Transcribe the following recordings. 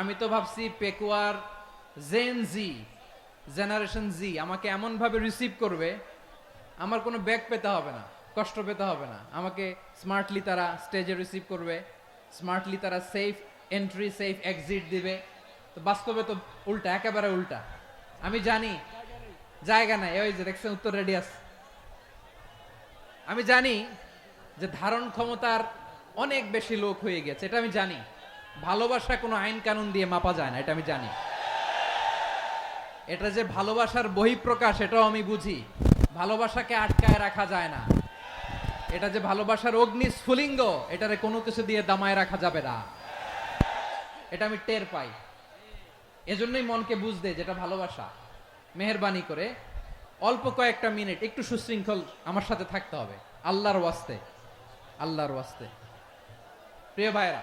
আমি তো ভাবছি পেকুয়ার জেন জি জেনারেশন জি আমাকে এমন ভাবে রিসিভ করবে, আমার কোনো ব্যাগ পেতে হবে না, কষ্ট পেতে হবে না। আমাকে স্মার্টলি তারা স্টেজে রিসিভ করবে স্মার্টলি তারা সেফ এন্ট্রি সেফ এক্সিট দিবে। তো বাস্তবে তো উল্টা, একেবারে উল্টা। আমি জানি, জায়গা নাই ওই যে দেখছেন উত্তর রেডিয়াস আমি জানি যে ধারণ ক্ষমতার অনেক বেশি লোক হয়ে গেছে, এটা আমি জানি। ভালোবাসা কোনো আইন কানুন দিয়ে মাপা যায় না, এটা আমি জানি। এটা যে ভালোবাসার বহিঃপ্রকাশ, এটাও আমি বুঝি। ভালোবাসাকে আটকায় রাখা যায় না। এটা যে ভালোবাসার অগ্নি স্ফুলিঙ্গ এটারে কোনো কিছু দিয়ে দামায় রাখা যাবে না। এটা আমি টের পাই। এজন্যই মনকে বুঝতে যেটা ভালোবাসা। মেহরবানি করে অল্প কয়েকটা মিনিট, একটু সুশৃঙ্খল আমার সাথে থাকতে হবে। আল্লাহর ওয়াস্তে আল্লাহর ওয়াস্তে। প্রিয় ভাইরা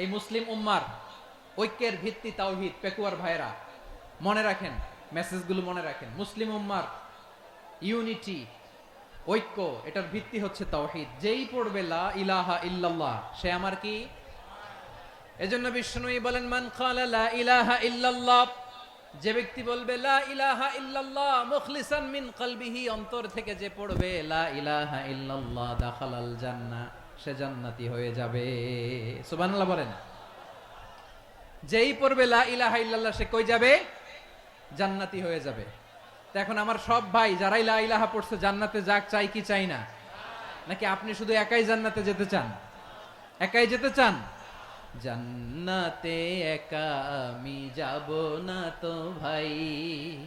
এই মুসলিম উম্মার ঐক্যের ভিত্তি তাওহিদ, পেকুয়ার ভাইরা মনে রাখেন মেসেজগুলো মনে রাখেন। মুসলিম উম্মার ইউনিটি ঐক্য, এটার ভিত্তি হচ্ছে তাওহিদ। যেই পড়বে, লা ইলাহা ইল্লাল্লাহ, সে আমার কি? এজন্য বিষ্ণুই বলেন, মান খালা লা ইলাহা ইল্লাল্লাহ যে ব্যক্তি বলবে, লা ইলাহা ইল্লাল্লাহ মুখলিসান মিন কলবিহি, অন্তর থেকে যে পড়বে, লা ইলাহা ইল্লাল্লাহ, দাখালাল জান্নাহ সে জান্নাতি হয়ে যাবে। সুবহানাল্লাহ বলেন। যেই পড়বে লা ইলাহা ইল্লাল্লাহ, সে কই যাবে? জান্নাতি হয়ে যাবে। এখন আমার সব ভাই যারাই লা ইলাহা পড়ছে, জান্নাতে যাক, চাই কি চাই না? নাকি আপনি শুধু একাই জান্নাতে যেতে চান? একাই যেতে চান? জান্নাতে একা আমি যাব না তো ভাই।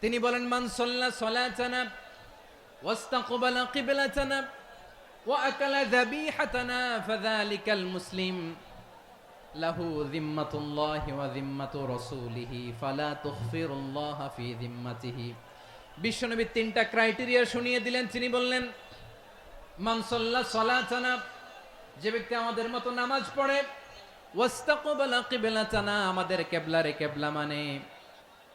তিনি বলেন, মান সাল্লা সালাতানা ওয়াস্তাকবালা কিবলাতানা ওয়া আকালা যাবিহাতানা ফাযালিকাল মুসলিম। লাহু যিম্মাতুল্লাহি ওয়া যিম্মাতু রাসূলিহি, ফালা তুখফিরুল্লাহ ফি যিম্মাতিহি। বিশ্বনবী তিনটা ক্রাইটেরিয়া শুনিয়ে দিলেন। তিনি বললেন, মান সাল্লা সালাতানা, যে ব্যক্তি আমাদের মতো নামাজ পড়ে, ওয়াস্তাকবালা কিবলাতানা আমাদের কেবলারে কেবলা মানে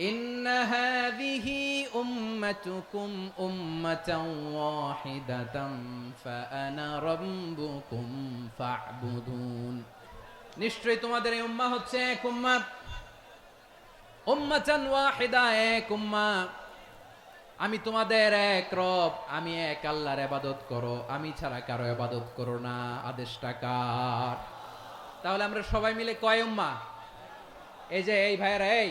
إن هذه أمتكم أمة واحدة فأنا ربكم فاعبدون নিশ্চয়ই তোমাদের এই উম্মা হচ্ছে এক উম্মা উম্মাতান ওয়াহিদা এক উম্মা আমি তোমাদের এক রব আমি এক আল্লাহর ইবাদত করো আমি ছাড়া কারো ইবাদত করো না আদেশটা কার তাহলে আমরা সবাই মিলে কয় উম্মা এই যে এই ভাইয়েরা এই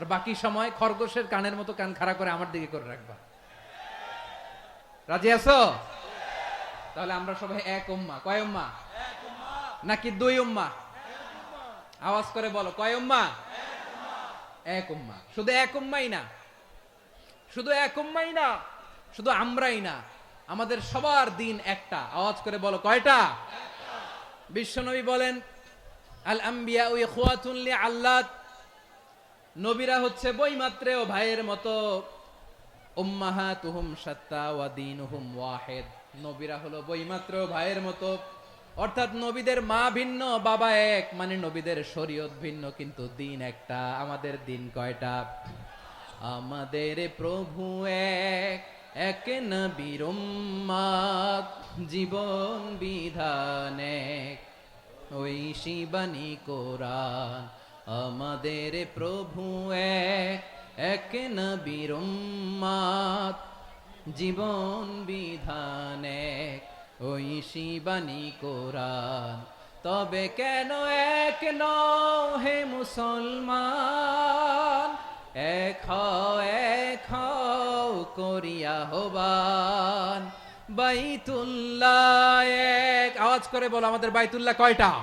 আর বাকি সময় খরগোশের কানের মতো কান খাড়া করে আমার দিকে করে রাখবা। রাজি আছো? তাহলে আমরা সবাই এক উম্মা। কয় উম্মা? নাকি দুই উম্মা? আওয়াজ করে বলো, কয় উম্মা? এক উম্মা। শুধু এক উম্মাই না। শুধু এক উম্মাই না, শুধু আমরাই না, আমাদের সবার দিন একটা। আওয়াজ করে বলো, কয়টা? বিশ্বনবী বলেন আল আম্বিয়া আল্লাহ নবীরা হচ্ছে বইমাত্রেও ভাইয়ের মতো। উম্মাহা তুহুম সত্তা ওয়া দিনুহুম ওয়াহেদ। নবীরা হলো বইমাত্রেও ভাইয়ের মতো। অর্থাৎ নবীদের মা ভিন্ন, বাবা এক মানে নবীদের শরীয়ত ভিন্ন, কিন্তু দিন একটা। আমাদের দিন কয়টা? আমাদের প্রভু এক এক নবীর জীবন বিধান এক। ওই শিবানী কোরআন আমাদের প্রভু এক নবীর জীবন বিধান ওই শিবানী কোরআন। তবে কেন এক হে মুসলমান? এক এক করিয়া হবান বাইতুল্লাহ এক, আওয়াজ করে বলো আমাদের বাইতুল্লাহ কয়টা?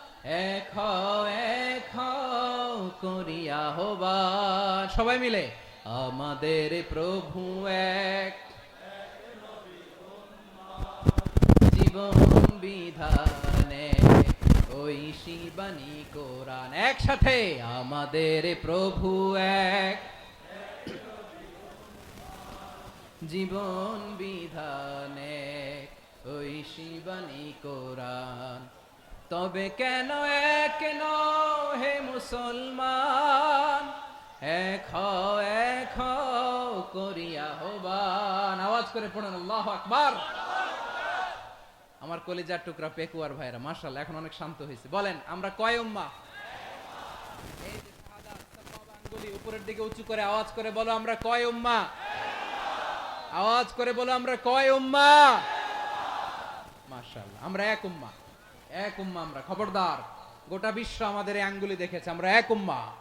হও, এক করিয়া হবান সবাই মিলে? আমাদের প্রভু এক। জীবন বিধানে ওই শিবানী কোরআন। একসাথে? আমাদের প্রভু এক। জীবন বিধানে ওই শিবানী কোরআন। তবে কেন এক হে মুসলমান? এক এক করিয়া হবান আওয়াজ করে পড়েন, আল্লাহ আকবার। আমার কলিজার টুকরা পেকুয়ার ভাইরা মার্শাল এখন অনেক শান্ত হয়েছে। বলেন, আমরা কয় উম্মা? উপরের দিকে উঁচু করে আওয়াজ করে বলো, আমরা কয় উম্মা? আওয়াজ করে বলো, আমরা কয় উম্মা? মাশাআল্লাহ, আমরা এক উম্মা। এক উম্মা আমরা খবরদার। গোটা বিশ্ব আমাদের আঙ্গুলি দেখেছে আমরা এক উম্মা।